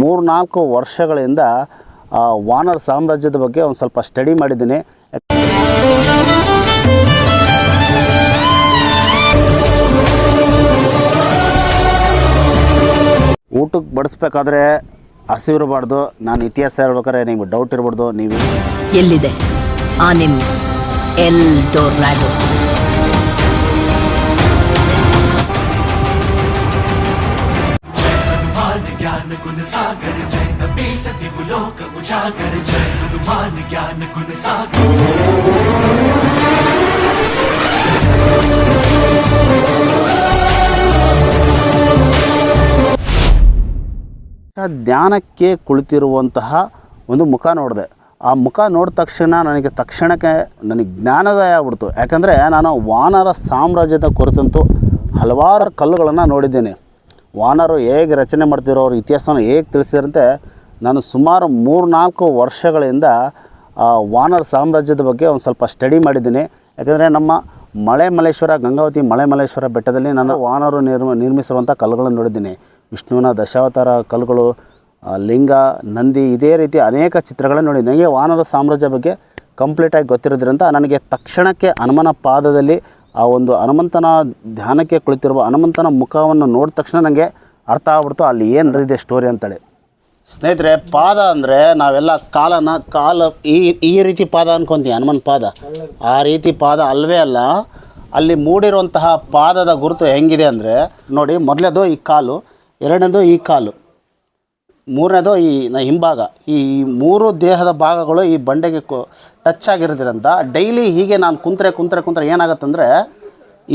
ಮೂರ್ನಾಲ್ಕು ವರ್ಷಗಳಿಂದ ವಾನರ್ ಸಾಮ್ರಾಜ್ಯದ ಬಗ್ಗೆ ಒಂದು ಸ್ವಲ್ಪ ಸ್ಟಡಿ ಮಾಡಿದ್ದೀನಿ. ಊಟಕ್ಕೆ ಬಡಿಸ್ಬೇಕಾದ್ರೆ ಹಸಿವಿರಬಾರ್ದು ನಾನು ಇತಿಹಾಸ ಹೇಳ್ಬೇಕಾದ್ರೆ ನಿಮ್ಗೆ ಡೌಟ್ ಇರಬಾರ್ದು. ನೀವು ಎಲ್ಲಿದೆ? ಆ ನಿಮ್ ಎಲ್ ज्ञान गुण सागर जय कपी सति लोक उजागर जय हनुमान ज्ञान गुण सागर ಧ್ಯಾನಕ್ಕೆ ಕುಳಿತಿರುವಂತಹ ಒಂದು ಮುಖ ನೋಡಿದೆ ಆ ಮುಖ ನೋಡಿದ ತಕ್ಷಣ ನನಗೆ ತಕ್ಷಣಕ್ಕೆ ನನಗೆ ಜ್ಞಾನೋದಯ ಆಗ್ಬಿಡ್ತು ಯಾಕಂದರೆ ನಾನು ವಾನರ ಸಾಮ್ರಾಜ್ಯದ ಕುರಿತಂತೂ ಹಲವಾರು ಕಲ್ಲುಗಳನ್ನು ನೋಡಿದ್ದೇನೆ ವಾನರು ಹೇಗೆ ರಚನೆ ಮಾಡ್ತಿರೋ ಅವ್ರ ಇತಿಹಾಸವನ್ನು ಹೇಗೆ ತಿಳಿಸಿರಂತೆ ನಾನು ಸುಮಾರು ಮೂರ್ನಾಲ್ಕು ವರ್ಷಗಳಿಂದ, ಆ, ವಾನರ ಸಾಮ್ರಾಜ್ಯದ ಬಗ್ಗೆ ಒಂದು ಸ್ವಲ್ಪ ಸ್ಟಡಿ ಮಾಡಿದ್ದೀನಿ. ಯಾಕಂದರೆ ನಮ್ಮ ಮಳೆ ಮಲ್ಲೇಶ್ವರ, ಗಂಗಾವತಿ ಮಳೆ ಮಲ್ಲೇಶ್ವರ ಬೆಟ್ಟದಲ್ಲಿ ನಾನು ವಾನರು ನಿರ್ಮ ನಿರ್ಮಿಸಿರುವಂಥ ಕಲ್ಲುಗಳನ್ನು ನೋಡಿದ್ದೀನಿ. ವಿಷ್ಣುವಿನ ದಶಾವತಾರ ಕಲ್ಲುಗಳು ಲಿಂಗ, ನಂದಿ, ಇದೇ ರೀತಿ ಅನೇಕ ಚಿತ್ರಗಳನ್ನು ನೋಡಿದ್ದೀನಿ. ನನಗೆ ವಾನರ ಸಾಮ್ರಾಜ್ಯ ಬಗ್ಗೆ ಕಂಪ್ಲೀಟಾಗಿ ಗೊತ್ತಿರೋದ್ರಿಂದ ನನಗೆ ತಕ್ಷಣಕ್ಕೆ ಹನುಮನ ಪಾದದಲ್ಲಿ ಆ ಒಂದು ಹನುಮಂತನ ಧ್ಯಾನಕ್ಕೆ ಕುಳಿತಿರುವ ಹನುಮಂತನ ಮುಖವನ್ನು ನೋಡಿದ ತಕ್ಷಣ ನನಗೆ ಅರ್ಥ ಆಗ್ಬಿಡ್ತು. ಅಲ್ಲಿ ಏನು ಇದೆ ಸ್ಟೋರಿ ಅಂತೇಳಿ. ಸ್ನೇಹಿತರೆ, ಪಾದ ಅಂದರೆ ನಾವೆಲ್ಲ ಕಾಲನ ಕಾಲ ಈ ಈ ರೀತಿ ಪಾದ ಅನ್ಕೊಂತೀವಿ, ಹನುಮನ್ ಪಾದ. ಆ ರೀತಿ ಪಾದ ಅಲ್ವೇ ಅಲ್ಲ, ಅಲ್ಲಿ ಮೂಡಿರುವಂತಹ ಪಾದದ ಗುರುತು ಹೆಂಗಿದೆ ಅಂದರೆ ನೋಡಿ ಮೊದಲೇದು ಈ ಕಾಲು, ಎರಡನೇದು ಈ ಕಾಲು. ಮೂರನೇದು ಈ ಹಿಂಭಾಗ. ಈ ಮೂರು ದೇಹದ ಭಾಗಗಳು ಈ ಬಂಡೆಗೆ ಟಚ್ ಆಗಿರೋದ್ರಿಂದ ಡೈಲಿ ಹೀಗೆ ನಾನು ಕುಂತ್ರೆ ಕುಂತ್ರೆ ಕುಂತ್ರೆ ಏನಾಗತ್ತಂದರೆ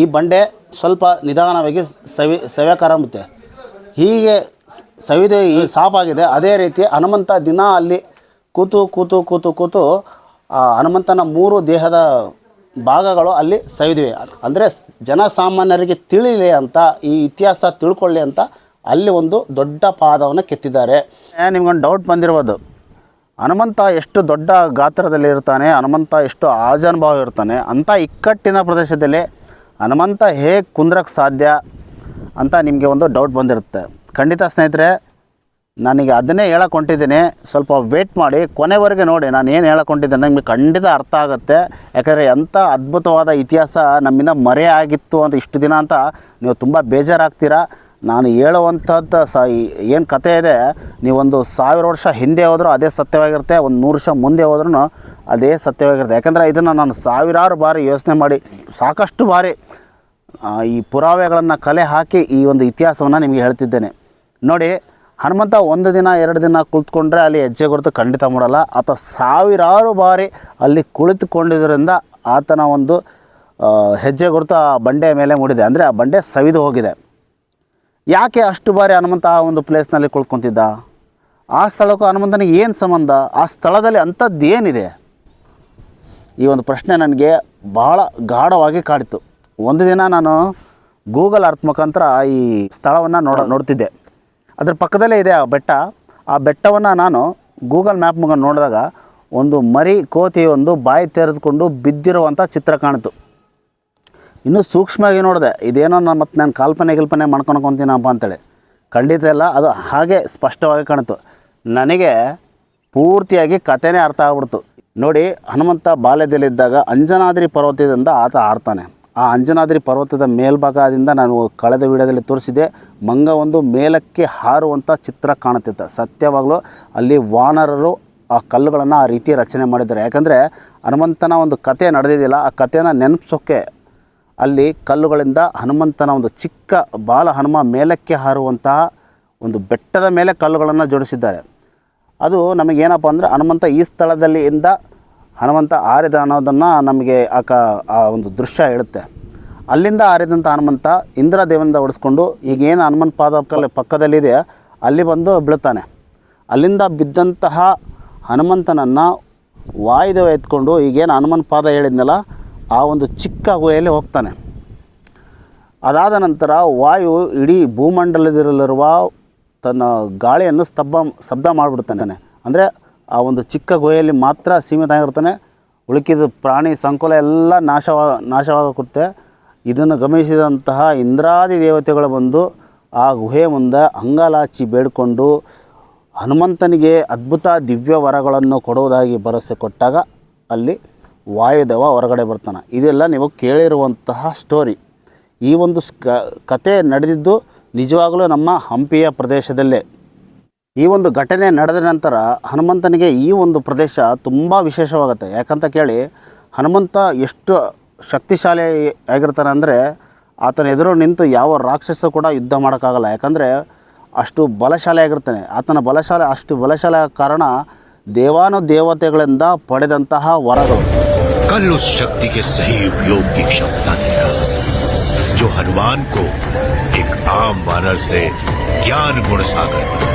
ಈ ಬಂಡೆ ಸ್ವಲ್ಪ ನಿಧಾನವಾಗಿ ಸವಿ ಸವ್ಯಾಕಾರಂಭುತ್ತೆ ಹೀಗೆ ಸವಿದು ಈ ಸಾಪಾಗಿದೆ. ಅದೇ ರೀತಿ ಹನುಮಂತ ದಿನ ಅಲ್ಲಿ ಕೂತು ಕೂತು ಕೂತು ಕೂತು ಹನುಮಂತನ ಮೂರು ದೇಹದ ಭಾಗಗಳು ಅಲ್ಲಿ ಸವಿದಿವೆ. ಅಂದರೆ ಜನಸಾಮಾನ್ಯರಿಗೆ ತಿಳಿಲಿ ಅಂತ, ಈ ಇತಿಹಾಸ ತಿಳ್ಕೊಳ್ಳಿ ಅಂತ ಅಲ್ಲಿ ಒಂದು ದೊಡ್ಡ ಪಾದವನ್ನು ಕೆತ್ತಿದ್ದಾರೆ. ನಿಮ್ಗೊಂದು ಡೌಟ್ ಬಂದಿರ್ಬೋದು. ಹನುಮಂತ ಎಷ್ಟು ದೊಡ್ಡ ಗಾತ್ರದಲ್ಲಿ ಇರ್ತಾನೆ, ಹನುಮಂತ ಎಷ್ಟು ಆಜಾನುಭಾವ ಇರ್ತಾನೆ ಅಂಥ ಇಕ್ಕಟ್ಟಿನ ಪ್ರದೇಶದಲ್ಲಿ ಹನುಮಂತ ಹೇಗೆ ಕುಂದ್ರಕ್ಕೆ ಸಾಧ್ಯ ಅಂತ ನಿಮಗೆ ಒಂದು ಡೌಟ್ ಬಂದಿರುತ್ತೆ. ಖಂಡಿತ ಸ್ನೇಹಿತರೆ, ನನಗೆ ಅದನ್ನೇ ಹೇಳಕ್ಕೆ ಹೊಂಟಿದ್ದೀನಿ. ಸ್ವಲ್ಪ ವೇಟ್ ಮಾಡಿ, ಕೊನೆವರೆಗೆ ನೋಡಿ ನಾನು ಏನು ಹೇಳಕ್ಕೆ ಹೊಂಟಿದ್ದೇನೆ ನಿಮಗೆ ಖಂಡಿತ ಅರ್ಥ ಆಗುತ್ತೆ. ಯಾಕಂದರೆ ಎಂಥ ಅದ್ಭುತವಾದ ಇತಿಹಾಸ ನಮ್ಮಿಂದ ಮರೆಯಾಗಿತ್ತು ಅಂತ ಇಷ್ಟು ದಿನ ಅಂತ ನೀವು ತುಂಬ ಬೇಜಾರಾಗ್ತೀರಾ? ನಾನು ಹೇಳುವಂಥದ್ದು ಸ ಏನು ಕತೆ ಇದೆ, ನೀವೊಂದು ಸಾವಿರ ವರ್ಷ ಹಿಂದೆ ಹೋದರೂ ಅದೇ ಸತ್ಯವಾಗಿರುತ್ತೆ, ಒಂದು ನೂರು ವರ್ಷ ಮುಂದೆ ಹೋದ್ರೂ ಅದೇ ಸತ್ಯವಾಗಿರುತ್ತೆ. ಯಾಕಂದರೆ ಇದನ್ನು ನಾನು ಸಾವಿರಾರು ಬಾರಿ ಯೋಚನೆ ಮಾಡಿ, ಸಾಕಷ್ಟು ಬಾರಿ ಈ ಪುರಾವೆಗಳನ್ನು ಕಲೆ ಹಾಕಿ ಈ ಒಂದು ಇತಿಹಾಸವನ್ನು ನಿಮಗೆ ಹೇಳ್ತಿದ್ದೇನೆ. ನೋಡಿ, ಹನುಮಂತ ಒಂದು ದಿನ, ಎರಡು ದಿನ ಕುಳಿತುಕೊಂಡ್ರೆ ಅಲ್ಲಿ ಹೆಜ್ಜೆ ಗುರುತು ಖಂಡಿತ ಮೂಡಲ್ಲ. ಆತ ಸಾವಿರಾರು ಬಾರಿ ಅಲ್ಲಿ ಕುಳಿತುಕೊಂಡಿದ್ದರಿಂದ ಆತನ ಒಂದು ಹೆಜ್ಜೆ ಗುರುತು ಆ ಬಂಡೆಯ ಮೇಲೆ ಮೂಡಿದೆ. ಅಂದರೆ ಆ ಬಂಡೆ ಸವಿದು ಹೋಗಿದೆ. ಯಾಕೆ ಅಷ್ಟು ಬಾರಿ ಹನುಮಂತ ಆ ಒಂದು ಪ್ಲೇಸ್ನಲ್ಲಿ ಕುಳ್ಕೊತಿದ್ದ? ಆ ಸ್ಥಳಕ್ಕೂ ಹನುಮಂತನಿಗೆ ಏನು ಸಂಬಂಧ? ಆ ಸ್ಥಳದಲ್ಲಿ ಅಂಥದ್ದು ಏನಿದೆ? ಈ ಒಂದು ಪ್ರಶ್ನೆ ನನಗೆ ಭಾಳ ಗಾಢವಾಗಿ ಕಾಡಿತು ಒಂದು ದಿನ ನಾನು ಗೂಗಲ್ ಅರ್ತ್ ಮುಖಾಂತರ ಈ ಸ್ಥಳವನ್ನು ನೋಡ, ನೋಡ್ತಿದ್ದೆ. ಅದ್ರ ಪಕ್ಕದಲ್ಲೇ ಇದೆ ಆ ಬೆಟ್ಟ. ಆ ಬೆಟ್ಟವನ್ನು ನಾನು ಗೂಗಲ್ ಮ್ಯಾಪ್ ಮುಖ ನೋಡಿದಾಗ ಒಂದು ಮರಿ ಕೋತಿ ಒಂದು ಬಾಯಿ ತೆರೆದುಕೊಂಡು ಬಿದ್ದಿರುವಂಥ ಚಿತ್ರ ಕಾಣಿತು. ಇನ್ನೂ ಸೂಕ್ಷ್ಮವಾಗಿ ನೋಡಿದೆ, ಇದೇನೋ ನಾನು ಮತ್ತು ನಾನು ಕಲ್ಪನೆ ಗಿಲ್ಪನೆ ಮಾಡ್ಕೊಳ್ಕೊಂತೀನಪ್ಪ ಅಂತೇಳಿ. ಖಂಡಿತ ಇಲ್ಲ, ಅದು ಹಾಗೆ ಸ್ಪಷ್ಟವಾಗಿ ಕಾಣಿತು ನನಗೆ ಪೂರ್ತಿಯಾಗಿ ಕಥೆನೇ ಅರ್ಥ ಆಗ್ಬಿಡ್ತು. ನೋಡಿ, ಹನುಮಂತ ಬಾಲ್ಯದಲ್ಲಿದ್ದಾಗ ಅಂಜನಾದ್ರಿ ಪರ್ವತದಿಂದ ಆತ ಆಡ್ತಾನೆ. ಆ ಅಂಜನಾದ್ರಿ ಪರ್ವತದ ಮೇಲ್ಭಾಗದಿಂದ ನಾನು ಕಳೆದ ವಿಡಿಯೋದಲ್ಲಿ ತೋರಿಸಿದೆ ಮಂಗ ಒಂದು ಮೇಲಕ್ಕೆ ಹಾರುವಂಥ ಚಿತ್ರ ಕಾಣುತ್ತಿತ್ತು. ಸತ್ಯವಾಗಲೂ ಅಲ್ಲಿ ವಾನರರು ಆ ಕಲ್ಲುಗಳನ್ನು ಆ ರೀತಿ ರಚನೆ ಮಾಡಿದ್ದಾರೆ. ಯಾಕಂದರೆ ಹನುಮಂತನ ಒಂದು ಕತೆ ನಡೆದಿದ್ದಿಲ್ಲ. ಆ ಕಥೆನ ನೆನಪಿಸೋಕ್ಕೆ ಅಲ್ಲಿ ಕಲ್ಲುಗಳಿಂದ ಹನುಮಂತನ ಒಂದು ಚಿಕ್ಕ ಬಾಲ ಹನುಮ ಮೇಲಕ್ಕೆ ಹಾರುವಂತಹ ಒಂದು ಬೆಟ್ಟದ ಮೇಲೆ ಕಲ್ಲುಗಳನ್ನು ಜೋಡಿಸಿದ್ದಾರೆ. ಅದು ನಮಗೇನಪ್ಪ ಅಂದರೆ ಹನುಮಂತ ಈ ಸ್ಥಳದಲ್ಲಿ ಇಂದ ಹನುಮಂತ ಆರಿದ ಅನ್ನೋದನ್ನು ನಮಗೆ ಆ ಕ ಆ ಒಂದು ದೃಶ್ಯ ಹೇಳುತ್ತೆ. ಅಲ್ಲಿಂದ ಆರಿದಂಥ ಹನುಮಂತ ಇಂದ್ರ ದೇವನಿಂದ ಹೊಡೆಸ್ಕೊಂಡು ಈಗೇನು ಹನುಮಂತ ಪಾದ ಪಕ್ಕದಲ್ಲಿದೆ ಅಲ್ಲಿ ಬಂದು ಬೀಳ್ತಾನೆ ಅಲ್ಲಿಂದ ಬಿದ್ದಂತಹ ಹನುಮಂತನನ್ನು ವಾಯುದೇವ ಎತ್ಕೊಂಡು ಈಗೇನು ಹನುಮನ್ ಪಾದ ಹೇಳಿದ್ನಲ್ಲ ಆ ಒಂದು ಚಿಕ್ಕ ಗುಹೆಯಲ್ಲಿ ಹೋಗ್ತಾನೆ. ಅದಾದ ನಂತರ ವಾಯು ಇಡೀ ಭೂಮಂಡಲದಲ್ಲಿರುವ ತನ್ನ ಗಾಳಿಯನ್ನು ಸ್ತಬ್ಧ ಶಬ್ದ ಮಾಡಿಬಿಡ್ತಾನೆ. ಅಂದರೆ ಆ ಒಂದು ಚಿಕ್ಕ ಗುಹೆಯಲ್ಲಿ ಮಾತ್ರ ಸೀಮಿತ ಆಗಿರ್ತಾನೆ ಉಳುಕಿದ ಪ್ರಾಣಿ ಸಂಕುಲ ಎಲ್ಲ ನಾಶವ ನಾಶವಾಗುತ್ತೆ ಇದನ್ನು ಗಮನಿಸಿದಂತಹ ಇಂದ್ರಾದಿ ದೇವತೆಗಳು ಬಂದು ಆ ಗುಹೆ ಮುಂದೆ ಅಂಗಲಾಚಿ ಬೇಡಿಕೊಂಡು ಹನುಮಂತನಿಗೆ ಅದ್ಭುತ ದಿವ್ಯ ವರಗಳನ್ನು ಕೊಡುವುದಾಗಿ ಭರವಸೆ ಕೊಟ್ಟಾಗ ಅಲ್ಲಿ ವಾಯುದೇವ ಹೊರಗಡೆ ಬರ್ತಾನೆ. ಇದೆಲ್ಲ ನೀವು ಕೇಳಿರುವಂತಹ ಸ್ಟೋರಿ ಈ ಒಂದು ಕತೆ ನಡೆದಿದ್ದು ನಿಜವಾಗಲೂ ನಮ್ಮ ಹಂಪಿಯ ಪ್ರದೇಶದಲ್ಲೇ. ಈ ಒಂದು ಘಟನೆ ನಡೆದ ನಂತರ ಹನುಮಂತನಿಗೆ ಈ ಒಂದು ಪ್ರದೇಶ ತುಂಬ ವಿಶೇಷವಾಗುತ್ತೆ. ಯಾಕಂತ ಕೇಳಿ ಹನುಮಂತ ಎಷ್ಟು ಶಕ್ತಿಶಾಲಿ ಆಗಿರ್ತಾನೆ ಅಂದರೆ ಆತನ ಎದುರು ನಿಂತು ಯಾವ ರಾಕ್ಷಸ ಕೂಡ ಯುದ್ಧ ಮಾಡೋಕ್ಕಾಗಲ್ಲ. ಯಾಕಂದರೆ ಅಷ್ಟು ಬಲಶಾಲಿ ಆಗಿರ್ತಾನೆ. ಆತನ ಬಲಶಾಲೆ, ಅಷ್ಟು ಬಲಶಾಲಿ ಕಾರಣ ದೇವಾನು ದೇವತೆಗಳಿಂದ ಪಡೆದಂತಹ ವರಗಳು. कल उस शक्ति के सही उपयोग की क्षमता देगा जो हनुमान को एक आम वानर से ज्ञान गुण सागर बनाए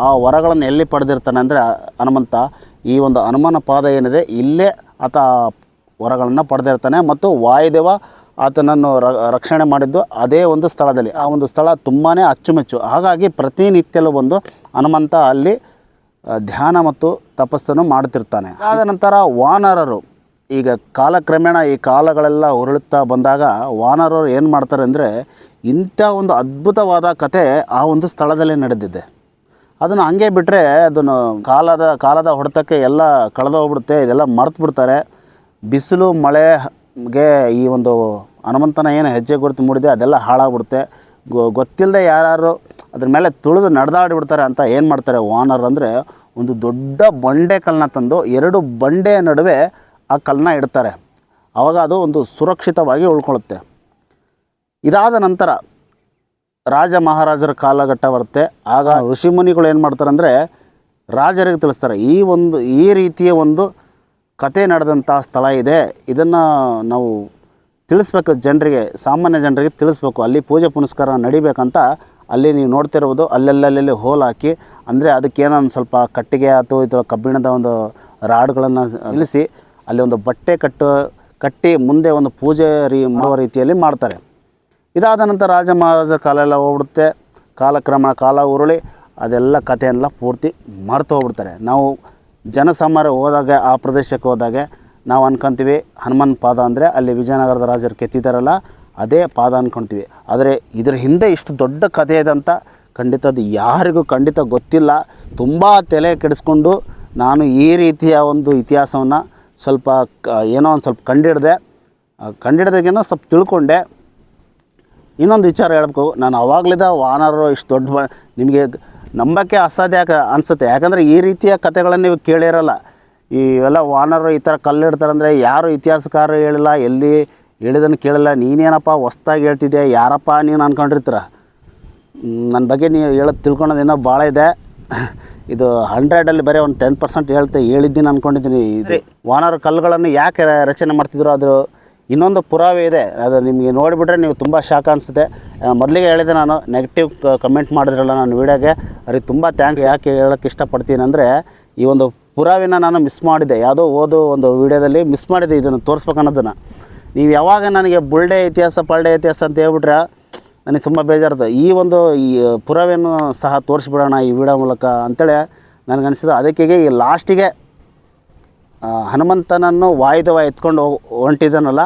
ಆ ವರಗಳನ್ನು ಎಲ್ಲಿ ಪಡೆದಿರ್ತಾನೆ ಅಂದರೆ ಹನುಮಂತ ಈ ಒಂದು ಹನುಮನ ಪಾದ ಏನಿದೆ ಇಲ್ಲೇ ಆತ ವರಗಳನ್ನು ಪಡೆದಿರ್ತಾನೆ ಮತ್ತು ವಾಯುದೇವ ಆತನನ್ನು ರ ರಕ್ಷಣೆ ಮಾಡಿದ್ದು ಅದೇ ಒಂದು ಸ್ಥಳದಲ್ಲಿ ಆ ಒಂದು ಸ್ಥಳ ತುಂಬಾ ಅಚ್ಚುಮೆಚ್ಚು ಹಾಗಾಗಿ ಪ್ರತಿನಿತ್ಯಲೂ ಬಂದು ಹನುಮಂತ ಅಲ್ಲಿ ಆ, ಧ್ಯಾನ ಮತ್ತು ತಪಸ್ಸನ್ನು ಮಾಡುತ್ತಿರ್ತಾನೆ ಆದ ನಂತರ ವಾನರರು ಈಗ ಕಾಲಕ್ರಮೇಣ ಈ ಕಾಲಗಳೆಲ್ಲ ಉರುಳುತ್ತಾ ಬಂದಾಗ ವಾನರರು ಏನು ಮಾಡ್ತಾರೆ ಅಂದರೆ ಇಂಥ ಒಂದು ಅದ್ಭುತವಾದ ಕತೆ ಆ ಒಂದು ಸ್ಥಳದಲ್ಲಿ ನಡೆದಿದೆ. ಅದನ್ನು ಹಂಗೆ ಬಿಟ್ಟರೆ ಅದನ್ನು ಕಾಲದ ಕಾಲದ ಹೊಡೆತಕ್ಕೆ ಎಲ್ಲ ಕಳೆದು ಹೋಗ್ಬಿಡುತ್ತೆ, ಇದೆಲ್ಲ ಮರ್ತು ಬಿಡ್ತಾರೆ. ಬಿಸಿಲು ಮಳೆಗೆ ಈ ಒಂದು ಹನುಮಂತನ ಏನು ಹೆಜ್ಜೆ ಗುರುತು ಮೂಡಿದೆ, ಅದೆಲ್ಲ ಹಾಳಾಗ್ಬಿಡುತ್ತೆ. ಗೊತ್ತಿಲ್ಲದೆ ಯಾರು ಅದ್ರ ಮೇಲೆ ತುಳಿದು ನಡೆದಾಡಿಬಿಡ್ತಾರೆ ಅಂತ ಏನು ಮಾಡ್ತಾರೆ ವಾನರ್ ಅಂದರೆ ಒಂದು ದೊಡ್ಡ ಬಂಡೆ ಕಲ್ಲನ್ನ ತಂದು ಎರಡು ಬಂಡೆಯ ನಡುವೆ ಆ ಕಲ್ಲನ್ನ ಇಡ್ತಾರೆ. ಆವಾಗ ಅದು ಒಂದು ಸುರಕ್ಷಿತವಾಗಿ ಉಳ್ಕೊಳ್ಳುತ್ತೆ. ಇದಾದ ನಂತರ ರಾಜ ಮಹಾರಾಜರ ಕಾಲಘಟ್ಟ ಬರುತ್ತೆ ಆಗ ಋಷಿಮುನಿಗಳು ಏನು ಮಾಡ್ತಾರೆ ಅಂದರೆ ರಾಜರಿಗೆ ತಿಳಿಸ್ತಾರೆ ಈ ಒಂದು ಈ ರೀತಿಯ ಒಂದು ಕತೆ ನಡೆದಂಥ ಸ್ಥಳ ಇದೆ ಇದನ್ನು ನಾವು ತಿಳಿಸ್ಬೇಕು ಜನರಿಗೆ ಸಾಮಾನ್ಯ ಜನರಿಗೆ ತಿಳಿಸ್ಬೇಕು ಅಲ್ಲಿ ಪೂಜೆ ಪುನಸ್ಕಾರ ನಡಿಬೇಕಂತ ಅಲ್ಲಿ ನೀವು ನೋಡ್ತಿರ್ಬೋದು ಅಲ್ಲೆಲ್ಲಲ್ಲಿ ಹೋಲ್ ಹಾಕಿ ಅಂದರೆ ಅದಕ್ಕೇನೋ ಒಂದು ಸ್ವಲ್ಪ ಕಟ್ಟಿಗೆ ಅಥವಾ ಇದು ಕಬ್ಬಿಣದ ಒಂದು ರಾಡ್ಗಳನ್ನು ನಿಲ್ಲಿಸಿ ಅಲ್ಲಿ ಒಂದು ಬಟ್ಟೆ ಕಟ್ಟು, ಕಟ್ಟಿ ಮುಂದೆ ಒಂದು ಪೂಜೆ ರೀ ಮಾಡುವ ರೀತಿಯಲ್ಲಿ ಮಾಡ್ತಾರೆ. ಇದಾದ ನಂತರ ರಾಜ ಮಹಾರಾಜರ ಕಾಲ ಎಲ್ಲ ಹೋಗ್ಬಿಡುತ್ತೆ. ಕಾಲಕ್ರಮ ಕಾಲ ಉರುಳಿ, ಅದೆಲ್ಲ ಕಥೆಯೆಲ್ಲ ಪೂರ್ತಿ ಮರೆತು ಹೋಗ್ಬಿಡ್ತಾರೆ. ನಾವು ಜನಸಾಮಾನ್ಯ ಹೋದಾಗ, ಆ ಪ್ರದೇಶಕ್ಕೆ ಹೋದಾಗ ನಾವು ಅನ್ಕೊಂತೀವಿ, ಹನುಮನ್ ಪಾದ ಅಂದರೆ ಅಲ್ಲಿ ವಿಜಯನಗರದ ರಾಜರು ಕೆತ್ತಿದಾರಲ್ಲ ಅದೇ ಪಾದ ಅಂದ್ಕೊಳ್ತೀವಿ ಆದರೆ ಇದರ ಹಿಂದೆ ಇಷ್ಟು ದೊಡ್ಡ ಕಥೆ ಇದೆ ಅಂತ ಖಂಡಿತ ಅದು ಯಾರಿಗೂ ಖಂಡಿತ ಗೊತ್ತಿಲ್ಲ. ತುಂಬ ತಲೆ ಕೆಡಿಸ್ಕೊಂಡು ನಾನು ಈ ರೀತಿಯ ಒಂದು ಇತಿಹಾಸವನ್ನು ಸ್ವಲ್ಪ ಏನೋ ಒಂದು ಸ್ವಲ್ಪ ಕಂಡಿಡ್ದೆ. ಕಂಡಿಡ್ದಾಗೇನೋ ಸ್ವಲ್ಪ ತಿಳ್ಕೊಂಡೆ. ಇನ್ನೊಂದು ವಿಚಾರ ಹೇಳ್ಬೇಕು. ನಾನು ಅವಾಗಲಿದ್ದ ವಾನರು ಇಷ್ಟು ದೊಡ್ಡ ನಿಮಗೆ ನಂಬಕ್ಕೆ ಅಸಾಧ್ಯ ಅನಿಸುತ್ತೆ? ಯಾಕಂದರೆ ಈ ರೀತಿಯ ಕಥೆಗಳನ್ನು ನೀವು ಕೇಳಿರಲ್ಲ. ಇವೆಲ್ಲ ವಾನರು ಈ ಥರ ಕಲ್ಲಿಡ್ತಾರೆ ಅಂದರೆ ಯಾರು ಇತಿಹಾಸಕಾರ ಹೇಳಿಲ್ಲ, ಎಲ್ಲಿ ಹೇಳಿದನ್ನು ಕೇಳಿಲ್ಲ. ನೀನೇನಪ್ಪ ಹೊಸ್ದಾಗಿ ಹೇಳ್ತಿದ್ದೆ ಯಾರಪ್ಪ ನೀನು ಅಂದ್ಕೊಂಡಿರ್ತೀರ ನನ್ನ ಬಗ್ಗೆ ನೀವು ಹೇಳೋದು ತಿಳ್ಕೊಳೋದು ಇನ್ನೂ ಭಾಳ ಇದೆ. ಇದು ಹಂಡ್ರೆಡಲ್ಲಿ ಬರೀ ಒಂದು ಟೆನ್ ಪರ್ಸೆಂಟ್ ಹೇಳ್ತೆ ಹೇಳಿದ್ದೀನಿ ಅನ್ಕೊಂಡಿದ್ದೀನಿ. ಇದು ವಾನರ ಕಲ್ಲುಗಳನ್ನು ಯಾಕೆ ರಚನೆ ಮಾಡ್ತಿದ್ರು ಅದು ಇನ್ನೊಂದು ಪುರಾವೆ ಇದೆ. ಅದು ನಿಮಗೆ ನೋಡಿಬಿಟ್ರೆ ನೀವು ತುಂಬ ಶಾಕ್ ಅನಿಸುತ್ತೆ. ಮೊದಲಿಗೆ ಹೇಳಿದೆ ನಾನು ನೆಗೆಟಿವ್ ಕಮೆಂಟ್ ಮಾಡಿದ್ರಲ್ಲ ನಾನು ವೀಡಿಯೋಗೆ. ಅವ್ರಿಗೆ ತುಂಬ ಥ್ಯಾಂಕ್ಸ್ ಯಾಕೆ ಹೇಳೋಕ್ಕೆ ಇಷ್ಟಪಡ್ತೀನಿ ಅಂದರೆ ಈ ಒಂದು ಪುರಾವೆನ ನಾನು ಮಿಸ್ ಮಾಡಿದೆ. ಯಾವುದೋ ಓದೋ ಒಂದು ವೀಡಿಯೋದಲ್ಲಿ ಮಿಸ್ ಮಾಡಿದೆ ಇದನ್ನು ತೋರಿಸ್ಬೇಕು ಅನ್ನೋದನ್ನು ನೀವು ಯಾವಾಗ ನನಗೆ ಬುಲ್ಡೆ ಇತಿಹಾಸ ಪಳ್ಳೆ ಇತಿಹಾಸ ಅಂತ ಹೇಳ್ಬಿಟ್ರೆ ನನಗೆ ತುಂಬ ಬೇಜಾರದ. ಈ ಒಂದು ಈ ಪುರಾವೆಯನ್ನು ಸಹ ತೋರಿಸ್ಬಿಡೋಣ ಈ ವಿಡಿಯೋ ಮೂಲಕ ಅಂತೇಳಿ ನನಗನ್ಸಿದ್ದು ಅದಕ್ಕೆ ಈ ಲಾಸ್ಟಿಗೆ ಹನುಮಂತನನ್ನು ವಾಯುದವ ಎತ್ಕೊಂಡು ಹೊಂಟಿದ್ದಾನಲ್ಲ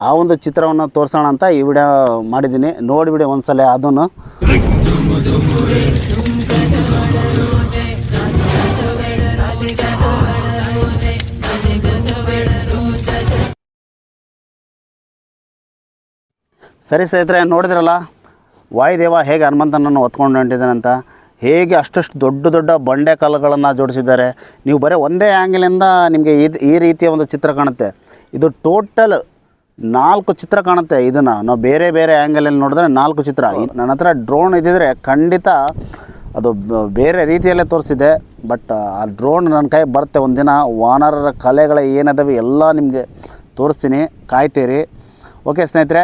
ಆ ಒಂದು ಚಿತ್ರವನ್ನು ತೋರಿಸೋಣ ಅಂತ ಈ ವಿಡಿಯೋ ಮಾಡಿದ್ದೀನಿ. ನೋಡಿಬಿಡಿ ಒಂದ್ಸಲ ಅದನ್ನು. ಸರಿ ಸ್ನೇಹಿತರೆ, ನೋಡಿದ್ರಲ್ಲ? ವಾಯುದೇವ ಹೇಗೆ ಹನುಮಂತನನ್ನು ಹೊತ್ಕೊಂಡು ಹೊಂಟಿದ್ದಾನಂತ? ಹೇಗೆ ಅಷ್ಟಷ್ಟು ದೊಡ್ಡ ದೊಡ್ಡ ಬಂಡೆ ಕಲ್ಲುಗಳನ್ನು ಜೋಡಿಸಿದ್ದಾರೆ? ನೀವು ಬರೀ ಒಂದೇ ಆ್ಯಂಗಲಿಂದ ನಿಮಗೆ ಇದು ಈ ರೀತಿಯ ಒಂದು ಚಿತ್ರ ಕಾಣುತ್ತೆ. ಇದು ಟೋಟಲ್ ನಾಲ್ಕು ಚಿತ್ರ ಕಾಣುತ್ತೆ ಇದನ್ನು. ನಾವು ಬೇರೆ ಬೇರೆ ಆ್ಯಂಗಲಲ್ಲಿ ನೋಡಿದ್ರೆ ನಾಲ್ಕು ಚಿತ್ರ. ನನ್ನ ಹತ್ರ ಡ್ರೋನ್ ಇದ್ದಿದ್ರೆ ಖಂಡಿತ ಅದು ಬೇರೆ ರೀತಿಯಲ್ಲೇ ತೋರಿಸಿದೆ. ಬಟ್ ಆ ಡ್ರೋನ್ ನನ್ನ ಕೈ ಬರುತ್ತೆ ಒಂದಿನ. ವಾನರರ ಕಲೆಗಳ ಏನದವೆ ಎಲ್ಲ ನಿಮಗೆ ತೋರಿಸ್ತೀನಿ. ಕಾಯ್ತೀರಿ. ಓಕೆ ಸ್ನೇಹಿತರೆ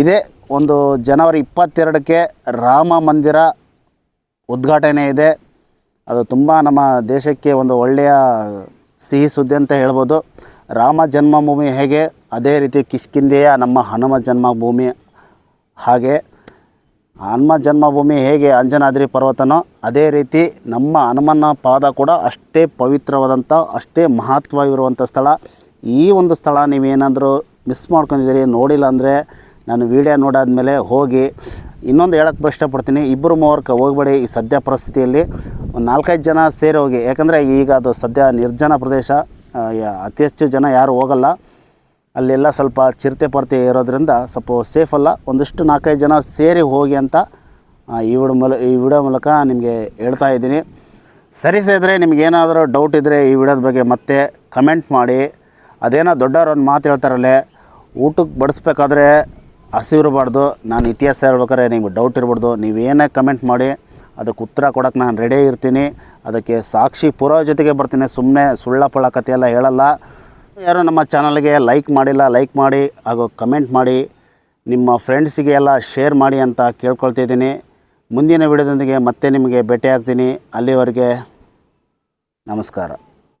ಇದೇ. ಒಂದು ಜನವರಿ ಇಪ್ಪತ್ತೆರಡಕ್ಕೆ ರಾಮ ಮಂದಿರ ಉದ್ಘಾಟನೆ ಇದೆ. ಅದು ತುಂಬ ನಮ್ಮ ದೇಶಕ್ಕೆ ಒಂದು ಒಳ್ಳೆಯ ಸಿಹಿ ಸುದ್ದಿ ಅಂತ ಹೇಳ್ಬೋದು. ರಾಮ ಜನ್ಮಭೂಮಿ ಹೇಗೆ? ಅದೇ ರೀತಿ ಕಿಷ್ಕಿಂದೆಯ ನಮ್ಮ ಹನುಮ ಜನ್ಮಭೂಮಿ ಹಾಗೆ. ಹನುಮ ಜನ್ಮಭೂಮಿ ಹೇಗೆ ಅಂಜನಾದ್ರಿ ಪರ್ವತನೋ, ಅದೇ ರೀತಿ ನಮ್ಮ ಹನುಮನ ಪಾದ ಕೂಡ ಅಷ್ಟೇ ಪವಿತ್ರವಾದಂಥ, ಅಷ್ಟೇ ಮಹತ್ವವಿರುವಂಥ ಸ್ಥಳ. ಈ ಒಂದು ಸ್ಥಳ ನೀವೇನಾದರೂ ಮಿಸ್ ಮಾಡ್ಕೊಂಡಿದ್ದೀರಿ, ನೋಡಿಲ್ಲ ಅಂದರೆ ನಾನು ವೀಡಿಯೋ ನೋಡಾದ್ಮೇಲೆ ಹೋಗಿ ಇನ್ನೊಂದು ಹೇಳಕ್ಕೆ ಇಷ್ಟಪಡ್ತೀನಿ. ಇಬ್ಬರು ಮೂವರ್ಕ ಹೋಗಬೇಡಿ ಈ ಸದ್ಯ ಪರಿಸ್ಥಿತಿಯಲ್ಲಿ. ಒಂದು ನಾಲ್ಕೈದು ಜನ ಸೇರಿ ಹೋಗಿ. ಯಾಕಂದರೆ ಈಗ ಅದು ಸದ್ಯ ನಿರ್ಜನ ಪ್ರದೇಶ ಅತಿ ಹೆಚ್ಚು ಜನ ಯಾರು ಹೋಗಲ್ಲ. ಅಲ್ಲೆಲ್ಲ ಸ್ವಲ್ಪ ಚಿರತೆ ಪರತೆ ಇರೋದ್ರಿಂದ ಸ್ವಲ್ಪ ಸೇಫ್ ಅಲ್ಲ. ಒಂದಿಷ್ಟು ನಾಲ್ಕೈದು ಜನ ಸೇರಿ ಹೋಗಿ ಅಂತ ಈ ವಿಡಿಯೋ ಮೂಲ, ಈ ವಿಡಿಯೋ ಮೂಲಕ ನಿಮಗೆ ಹೇಳ್ತಾ ಇದ್ದೀನಿ. ಸರಿ ಸೇದರೆ ನಿಮಗೇನಾದರೂ ಡೌಟ್ ಇದ್ದರೆ ಈ ವಿಡಿಯೋದ ಬಗ್ಗೆ ಮತ್ತೆ ಕಮೆಂಟ್ ಮಾಡಿ. ಅದೇನೋ ದೊಡ್ಡವ್ರು ಒಂದು ಮಾತು ಹೇಳ್ತಾರಲ್ಲೇ, ಊಟಕ್ಕೆ ಬಡಿಸ್ಬೇಕಾದ್ರೆ ಹಸಿವಿರಬಾರ್ದು ನಾನು ಇತಿಹಾಸ ಹೇಳ್ಬೇಕಾದ್ರೆ ನಿಮ್ಗೆ ಡೌಟ್ ಇರ್ಬಾರ್ದು. ನೀವೇನೇ ಕಮೆಂಟ್ ಮಾಡಿ, ಅದಕ್ಕೆ ಉತ್ತರ ಕೊಡೋಕೆ ನಾನು ರೆಡಿ ಇರ್ತೀನಿ. ಅದಕ್ಕೆ ಸಾಕ್ಷಿ ಪೂರ್ವ ಜೊತೆಗೆ ಬರ್ತೀನಿ. ಸುಮ್ಮನೆ ಸುಳ್ಳ ಪಳ್ಳ ಕಥೆ ಎಲ್ಲ ಹೇಳಲ್ಲ. ಯಾರೋ ನಮ್ಮ ಚಾನಲ್ಗೆ ಲೈಕ್ ಮಾಡಿಲ್ಲ ಲೈಕ್ ಮಾಡಿ, ಹಾಗೂ ಕಮೆಂಟ್ ಮಾಡಿ, ನಿಮ್ಮ ಫ್ರೆಂಡ್ಸಿಗೆ ಎಲ್ಲ ಶೇರ್ ಮಾಡಿ ಅಂತ ಕೇಳ್ಕೊಳ್ತಿದ್ದೀನಿ ಮುಂದಿನ ವಿಡಿಯೋದೊಂದಿಗೆ ಮತ್ತೆ ನಿಮಗೆ ಭೇಟಿ ಆಗ್ತೀನಿ ಅಲ್ಲಿವರೆಗೆ ನಮಸ್ಕಾರ.